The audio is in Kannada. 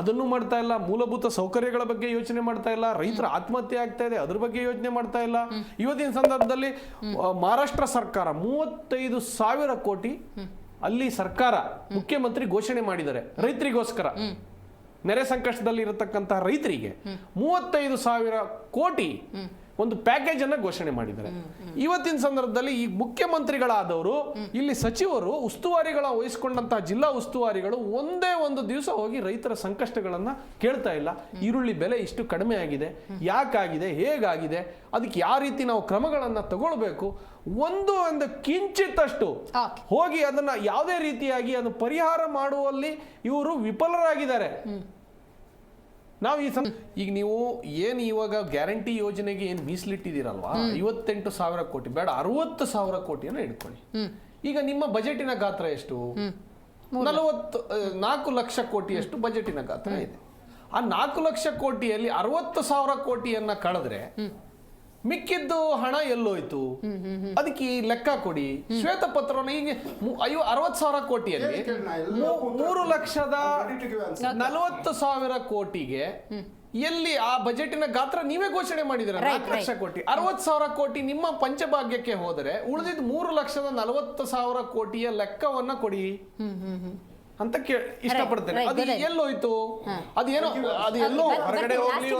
ಅದನ್ನು ಮಾಡ್ತಾ ಇಲ್ಲ, ಮೂಲಭೂತ ಸೌಕರ್ಯಗಳ ಬಗ್ಗೆ ಯೋಚನೆ ಮಾಡ್ತಾ ಇಲ್ಲ, ರೈತರ ಆತ್ಮಹತ್ಯೆ ಆಗ್ತಾ ಇದೆ, ಅದ್ರ ಬಗ್ಗೆ ಯೋಚನೆ ಮಾಡ್ತಾ ಇಲ್ಲ. ಇವತ್ತಿನ ಸಂದರ್ಭದಲ್ಲಿ ಮಹಾರಾಷ್ಟ್ರ ಸರ್ಕಾರ ಮೂವತ್ತೈದು ಸಾವಿರ ಕೋಟಿ ಅಲ್ಲಿ ಸರ್ಕಾರ ಮುಖ್ಯಮಂತ್ರಿ ಘೋಷಣೆ ಮಾಡಿದ್ದಾರೆ, ರೈತರಿಗೋಸ್ಕರ. ನೆರೆ ಸಂಕಷ್ಟದಲ್ಲಿ ಇರತಕ್ಕಂತಹ ರೈತರಿಗೆ ಮೂವತ್ತೈದು ಸಾವಿರ ಕೋಟಿ ಒಂದು ಪ್ಯಾಕೇಜ್ ಅನ್ನ ಘೋಷಣೆ ಮಾಡಿದ್ದಾರೆ. ಇವತ್ತಿನ ಸಂದರ್ಭದಲ್ಲಿ ಈ ಮುಖ್ಯಮಂತ್ರಿಗಳಾದವರು ಇಲ್ಲಿ ಸಚಿವರು ಉಸ್ತುವಾರಿಗಳ ವಹಿಸಿಕೊಂಡಂತಹ ಜಿಲ್ಲಾ ಉಸ್ತುವಾರಿಗಳು ಒಂದೇ ಒಂದು ದಿವಸ ಹೋಗಿ ರೈತರ ಸಂಕಷ್ಟಗಳನ್ನ ಕೇಳ್ತಾ ಇಲ್ಲ. ಈರುಳ್ಳಿ ಬೆಲೆ ಇಷ್ಟು ಕಡಿಮೆ ಆಗಿದೆ. ಯಾಕಾಗಿದೆ? ಹೇಗಾಗಿದೆ? ಅದಕ್ಕೆ ಯಾವ ರೀತಿ ನಾವು ಕ್ರಮಗಳನ್ನ ತಗೊಳ್ಬೇಕು? ಒಂದು ಒಂದು ಕಿಂಚಿತ್ತಷ್ಟು ಹೋಗಿ ಅದನ್ನ ಯಾವುದೇ ರೀತಿಯಾಗಿ ಅದು ಪರಿಹಾರ ಮಾಡುವಲ್ಲಿ ಇವರು ವಿಫಲರಾಗಿದ್ದಾರೆ. ನಾವು ಈ ಸಮ ಈಗ ನೀವು ಏನ್ ಇವಾಗ ಗ್ಯಾರಂಟಿ ಯೋಜನೆಗೆ ಏನ್ ಮೀಸಲಿಟ್ಟಿದ್ದೀರಲ್ವಾ? ಐವತ್ತೆಂಟು ಸಾವಿರ ಕೋಟಿ ಬೇಡ ಅರವತ್ತು ಸಾವಿರ ಕೋಟಿಯನ್ನು ಇಟ್ಕೊಳ್ಳಿ. ಈಗ ನಿಮ್ಮ ಬಜೆಟಿನ ಗಾತ್ರ ಎಷ್ಟು? ನಲವತ್ತು ನಾಲ್ಕು ಲಕ್ಷ ಕೋಟಿಯಷ್ಟು ಬಜೆಟಿನ ಗಾತ್ರ ಇದೆ. ಆ ನಾಲ್ಕು ಲಕ್ಷ ಕೋಟಿಯಲ್ಲಿ ಅರವತ್ತು ಸಾವಿರ ಕೋಟಿಯನ್ನ ಕಳೆದ್ರೆ ಮಿಕ್ಕಿದ್ದು ಹಣ ಎಲ್ಲೋಯ್ತು? ಅದಕ್ಕೆ ಈ ಲೆಕ್ಕ ಕೊಡಿ. ಶ್ವೇತಪತ್ರವನ್ನು ಈಗ ಅಯ್ಯೋ ಅರವತ್ ಸಾವಿರ ಕೋಟಿಯಲ್ಲಿ ಮೂರು ಲಕ್ಷದ. ನಲವತ್ತು ಸಾವಿರ ಕೋಟಿಗೆ ಎಲ್ಲಿ ಆ ಬಜೆಟಿನ ಗಾತ್ರ ನೀವೇ ಘೋಷಣೆ ಮಾಡಿದ್ರೆ ನಾಲ್ಕು ಲಕ್ಷ ಕೋಟಿ. ಅರವತ್ ಸಾವಿರ ಕೋಟಿ ನಿಮ್ಮ ಪಂಚಭಾಗ್ಯಕ್ಕೆ ಹೋದರೆ ಉಳಿದಿದ್ ಮೂರು ಲಕ್ಷದ ನಲವತ್ತು ಸಾವಿರ ಕೋಟಿಯ ಲೆಕ್ಕವನ್ನ ಕೊಡಿ. ಅಂತ ಕೇ ಇಷ್ಟಪಡ್ತೇನೆ. ಅದು. ಎಲ್ಲೋಯ್ತು? ಅದೇನೋ ಅದು ಎಲ್ಲೋ ಹೊರಗಡೆ ಹೋಗ್ಲಿ